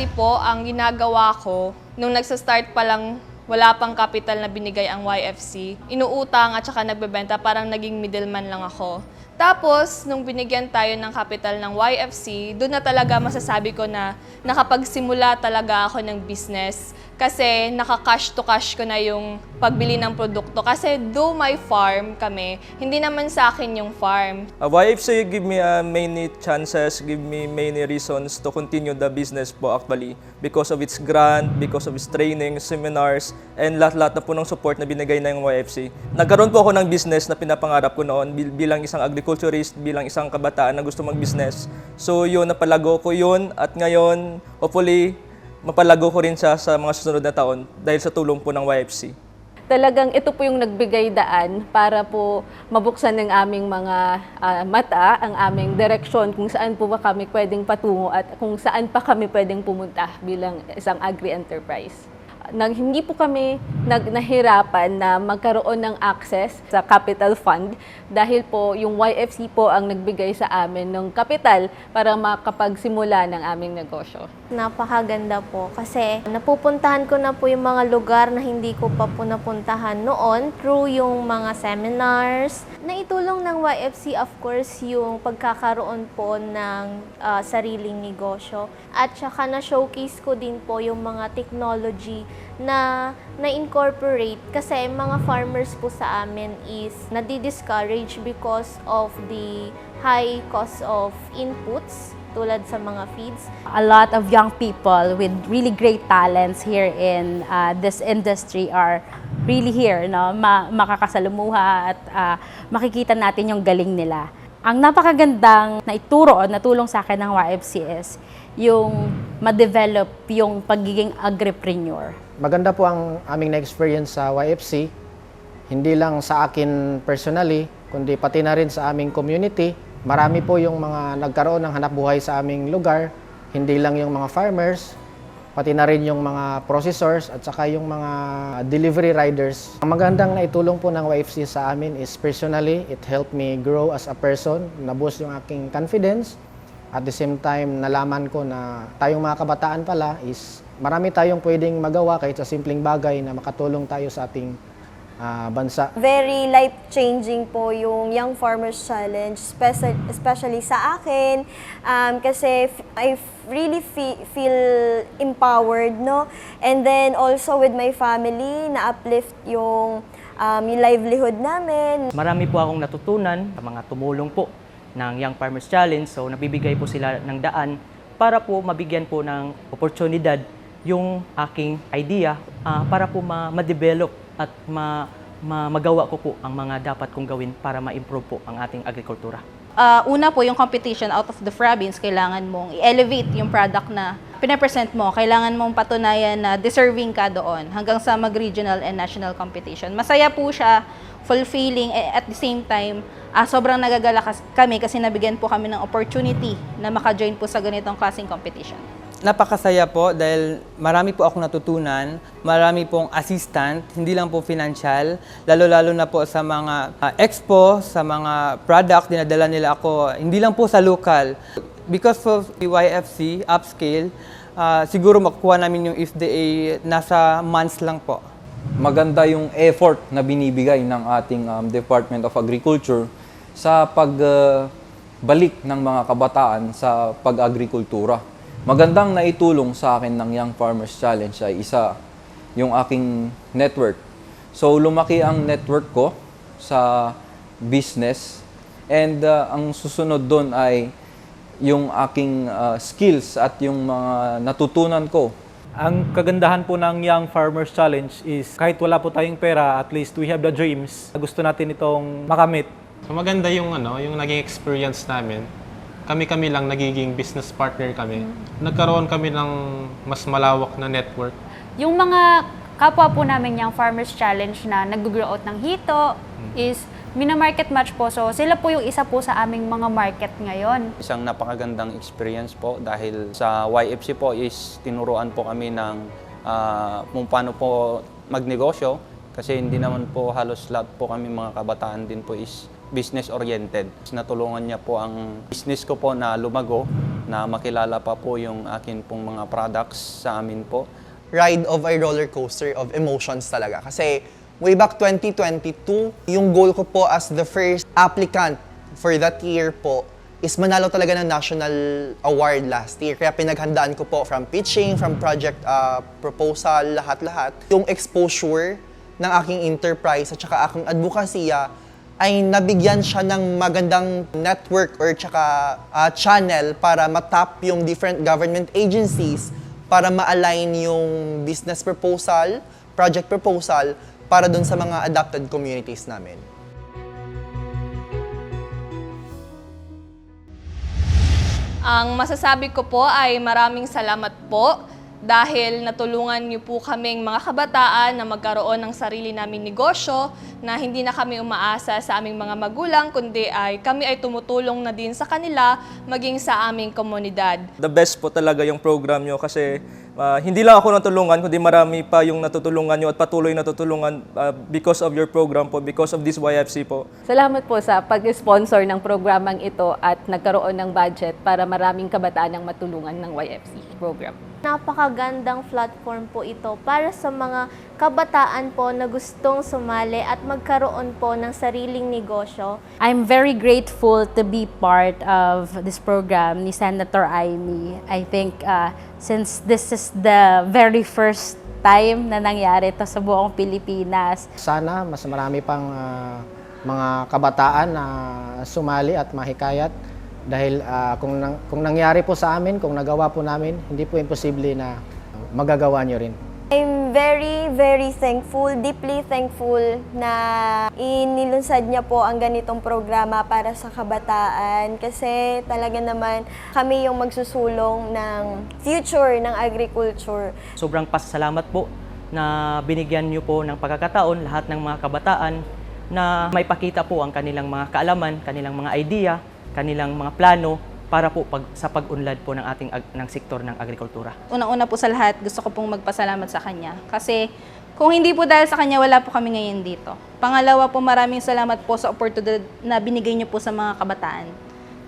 dati po, ang ginagawa ko, nung nagsa-start pa lang, wala pang capital na binigay ang YFC. Inuutang at saka nagbebenta, parang naging middleman lang ako. Tapos, nung binigyan tayo ng capital ng YFC, doon na talaga masasabi ko na nakapagsimula talaga ako ng business. Kasi naka-cash to cash ko na yung pagbili ng produkto. Kasi do my farm kami, hindi naman sa akin yung farm. Uh, YFC give me uh, many chances, give me many reasons to continue the business po actually because of its grant, because of its training, seminars, and lahat-lahat na po ng support na binigay ng YFC. Nagkaroon po ako ng business na pinapangarap ko noon bil- bilang isang agriculturist, bilang isang kabataan na gusto mag-business. So yun, napalago ko yun at ngayon, hopefully, mapalago ko rin siya sa mga susunod na taon dahil sa tulong po ng YFC. Talagang ito po yung nagbigay daan para po mabuksan ng aming mga ah, mata, ang aming direksyon kung saan po ba kami pwedeng patungo at kung saan pa kami pwedeng pumunta bilang isang agri-enterprise. Nang hindi po kami nag nahirapan na magkaroon ng access sa capital fund dahil po yung YFC po ang nagbigay sa amin ng capital para makapagsimula ng aming negosyo. Napakaganda po kasi napupuntahan ko na po yung mga lugar na hindi ko pa po napuntahan noon through yung mga seminars. Naitulong ng YFC of course yung pagkakaroon po ng ah, sariling negosyo at saka na-showcase ko din po yung mga technology na na-incorporate kasi mga farmers po sa amin is nadi-discourage because of the high cost of inputs tulad sa mga feeds. a lot of young people with really great talents here in uh, this industry are really here, no? Ma- makakasalumuha at uh, makikita natin yung galing nila. Ang napakagandang na ituro o natulong sa akin ng YFCS, yung ma-develop yung pagiging agripreneur. Maganda po ang aming na-experience sa YFC. Hindi lang sa akin personally, kundi pati na rin sa aming community. Marami po yung mga nagkaroon ng hanap buhay sa aming lugar. Hindi lang yung mga farmers, pati na rin yung mga processors at saka yung mga delivery riders. Ang magandang naitulong po ng YFC sa amin is personally, it helped me grow as a person, naboost yung aking confidence. At the same time, nalaman ko na tayong mga kabataan pala is marami tayong pwedeng magawa kahit sa simpleng bagay na makatulong tayo sa ating ah, bansa. Very life-changing po yung Young Farmers Challenge, speci- especially sa akin. Um, kasi I really fe- feel empowered, no? And then also with my family, na-uplift yung, um, yung livelihood namin. Marami po akong natutunan sa mga tumulong po ng Young Farmers Challenge. So nabibigay po sila ng daan para po mabigyan po ng oportunidad yung aking idea ah, para po ma- ma-develop at ma- ma- magawa ko po ang mga dapat kong gawin para ma-improve po ang ating agrikultura. Ah, una po, yung competition out of the province, kailangan mong i-elevate yung product na pinapresent mo. Kailangan mong patunayan na deserving ka doon hanggang sa mag-regional and national competition. Masaya po siya, fulfilling, eh, at the same time, ah, sobrang nagagala kami kasi nabigyan po kami ng opportunity na maka-join po sa ganitong klaseng competition. Napakasaya po dahil marami po akong natutunan, marami pong assistant, hindi lang po financial, lalo-lalo na po sa mga ah, expo, sa mga product, dinadala nila ako, hindi lang po sa local. Because of YFC, upscale, ah, siguro makukuha namin yung FDA nasa months lang po. maganda yung effort na binibigay ng ating um, Department of Agriculture sa pagbalik ng mga kabataan sa pag-agrikultura. Magandang naitulong sa akin ng Young Farmers Challenge ay isa, yung aking network. So lumaki ang network ko sa business and uh, ang susunod doon ay yung aking uh, skills at yung mga natutunan ko Ang kagandahan po ng Young Farmers Challenge is kahit wala po tayong pera, at least we have the dreams. Gusto natin itong makamit. So maganda yung ano, yung naging experience namin. Kami-kami lang nagiging business partner kami. Nagkaroon kami ng mas malawak na network. Yung mga kapwa po namin yung Farmers Challenge na nag-grow out ng hito is mina-market match po. So sila po yung isa po sa aming mga market ngayon. Isang napakagandang experience po dahil sa YFC po is tinuruan po kami ng ah, kung paano po magnegosyo kasi hindi naman po halos lahat po kami mga kabataan din po is business-oriented. Natulungan niya po ang business ko po na lumago, na makilala pa po yung akin pong mga products sa amin po. ride of a roller coaster of emotions talaga. Kasi way back 2022, yung goal ko po as the first applicant for that year po is manalo talaga ng national award last year. Kaya pinaghandaan ko po from pitching, from project uh, proposal, lahat-lahat. Yung exposure ng aking enterprise at saka aking advokasya ay nabigyan siya ng magandang network or tsaka uh, channel para matap yung different government agencies para ma-align yung business proposal, project proposal para dun sa mga adapted communities namin. Ang masasabi ko po ay maraming salamat po dahil natulungan niyo po kaming mga kabataan na magkaroon ng sarili naming negosyo na hindi na kami umaasa sa aming mga magulang kundi ay kami ay tumutulong na din sa kanila maging sa aming komunidad. The best po talaga yung program nyo kasi ah, hindi lang ako natulungan, kundi marami pa yung natutulungan nyo at patuloy natutulungan ah, because of your program po, because of this YFC po. Salamat po sa pag-sponsor ng programang ito at nagkaroon ng budget para maraming kabataan ang matulungan ng YFC program. Napakagandang platform po ito para sa mga kabataan po na gustong sumali at magkaroon po ng sariling negosyo. I'm very grateful to be part of this program ni Senator Amy. I think uh, since this is the very first time na nangyari to sa buong Pilipinas, Sana mas marami pang ah, mga kabataan na sumali at mahikayat dahil ah, kung, nang- kung nangyari po sa amin, kung nagawa po namin, hindi po imposible na magagawa nyo rin. I'm very, very thankful, deeply thankful na inilunsad niya po ang ganitong programa para sa kabataan kasi talaga naman kami yung magsusulong ng future ng agriculture. Sobrang pasasalamat po na binigyan niyo po ng pagkakataon lahat ng mga kabataan na may pakita po ang kanilang mga kaalaman, kanilang mga idea, kanilang mga plano para po pag, sa pag-unlad po ng ating ag- ng sektor ng agrikultura. Unang-una po sa lahat, gusto ko pong magpasalamat sa kanya. Kasi kung hindi po dahil sa kanya, wala po kami ngayon dito. Pangalawa po, maraming salamat po sa oportunidad na binigay niyo po sa mga kabataan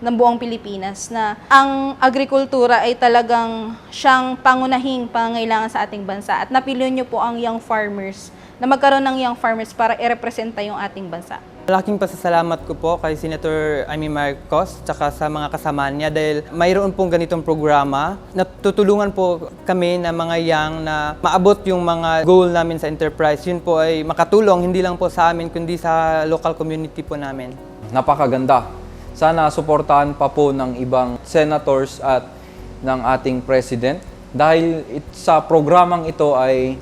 ng buong Pilipinas na ang agrikultura ay talagang siyang pangunahing pangangailangan sa ating bansa at napili niyo po ang young farmers na magkaroon ng young farmers para i-representa yung ating bansa. Malaking pasasalamat ko po kay Senator Amy Marcos tsaka sa mga kasama niya dahil mayroon pong ganitong programa. Natutulungan po kami na mga young na maabot yung mga goal namin sa enterprise. Yun po ay makatulong hindi lang po sa amin kundi sa local community po namin. Napakaganda. Sana suportahan pa po ng ibang senators at ng ating president dahil sa programang ito ay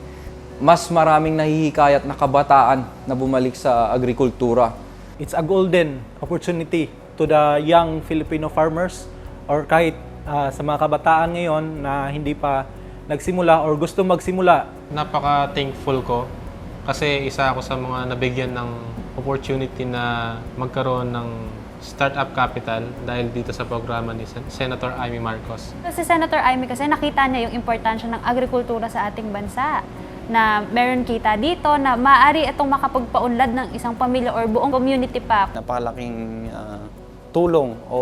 mas maraming nahihikayat na kabataan na bumalik sa agrikultura. It's a golden opportunity to the young Filipino farmers or kahit ah, sa mga kabataan ngayon na hindi pa nagsimula or gusto magsimula Napaka-thankful ko kasi isa ako sa mga nabigyan ng opportunity na magkaroon ng startup capital dahil dito sa programa ni Sen- Senator Amy Marcos. Si Senator Amy kasi nakita niya yung importansya ng agrikultura sa ating bansa na meron kita dito na maaari itong makapagpaunlad ng isang pamilya or buong community pa. Napakalaking ah, tulong o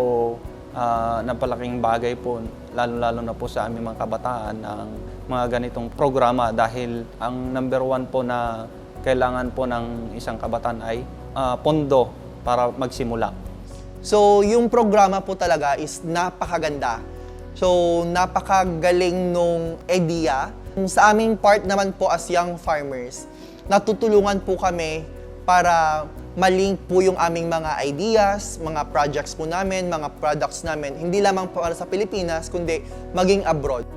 ah, napalaking bagay po, lalo-lalo na po sa aming mga kabataan, ang mga ganitong programa dahil ang number one po na kailangan po ng isang kabataan ay ah, pondo para magsimula. So, yung programa po talaga is napakaganda. So, napakagaling nung idea. Sa aming part naman po as young farmers, natutulungan po kami para malink po yung aming mga ideas, mga projects po namin, mga products namin, hindi lamang para sa Pilipinas, kundi maging abroad.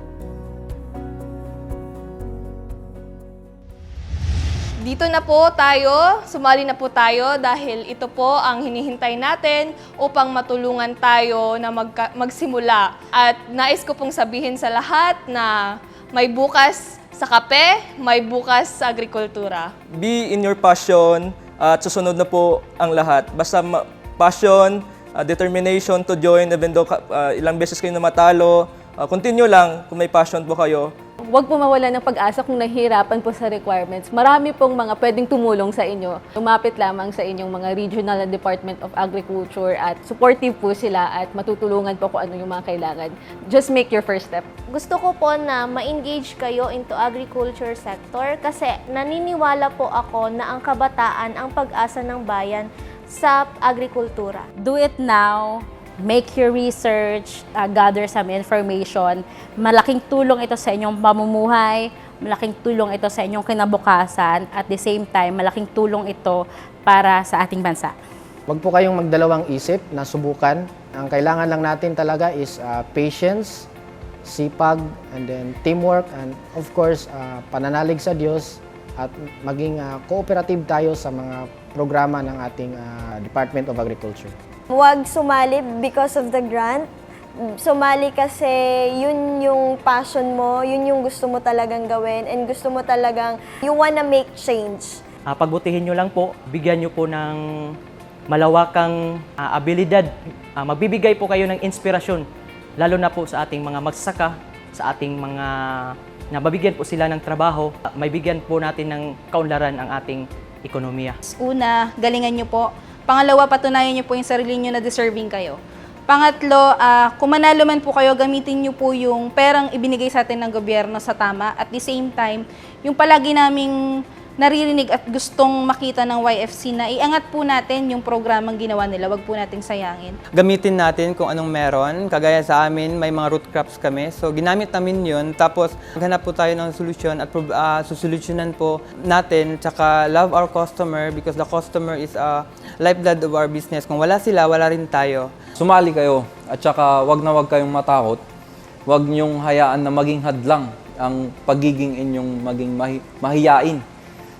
Dito na po tayo, sumali na po tayo dahil ito po ang hinihintay natin upang matulungan tayo na magka- magsimula. At nais ko pong sabihin sa lahat na may bukas sa kape, may bukas sa agrikultura. Be in your passion at susunod na po ang lahat. Basta passion, uh, determination to join even though uh, ilang beses kayo na matalo, uh, continue lang kung may passion po kayo. Huwag po mawala ng pag-asa kung nahihirapan po sa requirements. Marami pong mga pwedeng tumulong sa inyo. Lumapit lamang sa inyong mga regional and Department of Agriculture at supportive po sila at matutulungan po kung ano yung mga kailangan. Just make your first step. Gusto ko po na ma-engage kayo into agriculture sector kasi naniniwala po ako na ang kabataan ang pag-asa ng bayan sa agrikultura. Do it now. Make your research, uh, gather some information. Malaking tulong ito sa inyong pamumuhay, malaking tulong ito sa inyong kinabukasan, at the same time, malaking tulong ito para sa ating bansa. Huwag po kayong magdalawang isip na subukan. Ang kailangan lang natin talaga is uh, patience, sipag, and then teamwork, and of course, uh, pananalig sa Diyos at maging uh, cooperative tayo sa mga programa ng ating uh, Department of Agriculture. Huwag sumali because of the grant. Sumali kasi yun yung passion mo, yun yung gusto mo talagang gawin, and gusto mo talagang, you wanna make change. Ah, pagbutihin nyo lang po, bigyan nyo po ng malawakang ah, abilidad. Ah, magbibigay po kayo ng inspirasyon, lalo na po sa ating mga magsasaka, sa ating mga na mabigyan po sila ng trabaho, ah, may bigyan po natin ng kaunlaran ang ating ekonomiya. Una, galingan nyo po. Pangalawa, patunayan nyo po yung sarili nyo na deserving kayo. Pangatlo, ah, kung manalo man po kayo, gamitin nyo po yung perang ibinigay sa atin ng gobyerno sa tama. At the same time, yung palagi naming naririnig at gustong makita ng YFC na iangat po natin yung programang ginawa nila, wag po nating sayangin. Gamitin natin kung anong meron. Kagaya sa amin, may mga root crops kami. So, ginamit namin yun. Tapos, maghanap po tayo ng solusyon at uh, susolusyonan po natin. Tsaka, love our customer because the customer is a lifeblood of our business. Kung wala sila, wala rin tayo. Sumali kayo at saka wag na wag kayong matakot. Wag niyong hayaan na maging hadlang ang pagiging inyong maging mahi- mahiyain.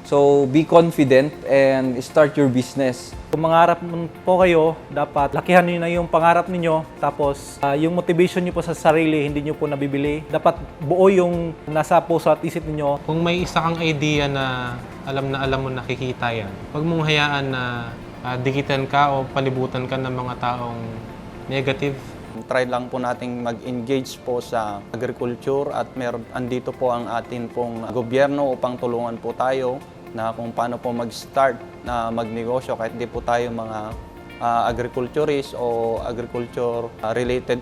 So, be confident and start your business. Kung mangarap man po kayo, dapat lakihan niyo na yung pangarap ninyo. Tapos, ah, yung motivation niyo po sa sarili, hindi niyo po nabibili. Dapat buo yung nasa puso at isip ninyo. Kung may isa kang idea na alam na alam mo nakikita yan, huwag mong hayaan na ah, dikitan ka o palibutan ka ng mga taong negative. Try lang po nating mag-engage po sa agriculture at meron andito po ang atin pong gobyerno upang tulungan po tayo na kung paano po mag-start na magnegosyo kahit di po tayo mga ah, agriculturist o agriculture ah,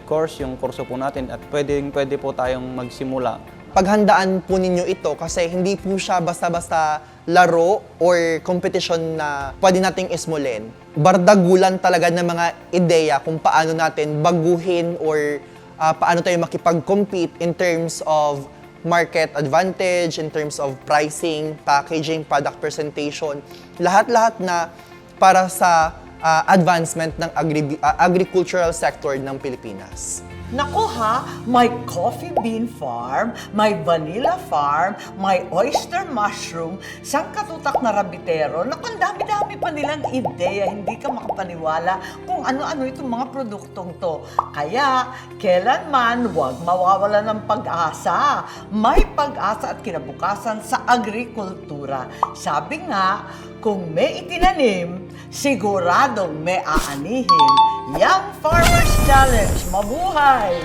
course yung kurso po natin at pwedeng pwede po tayong magsimula paghandaan po ninyo ito kasi hindi po siya basta-basta laro or competition na pwede nating ismulin. Bardagulan talaga ng mga ideya kung paano natin baguhin or ah, paano tayo makipag-compete in terms of market advantage, in terms of pricing, packaging, product presentation, lahat-lahat na para sa ah, advancement ng agri- ah, agricultural sector ng Pilipinas. Nako ha, may coffee bean farm, may vanilla farm, may oyster mushroom, sangkatutak na rabitero. Naku, ang dami-dami pa nilang ideya. Hindi ka makapaniwala kung ano-ano itong mga produktong to. Kaya, kailanman huwag mawawala ng pag-asa. May pag-asa at kinabukasan sa agrikultura. Sabi nga, kung may itinanim, siguradong may aanihin. Young Farmers Challenge, mabuhay!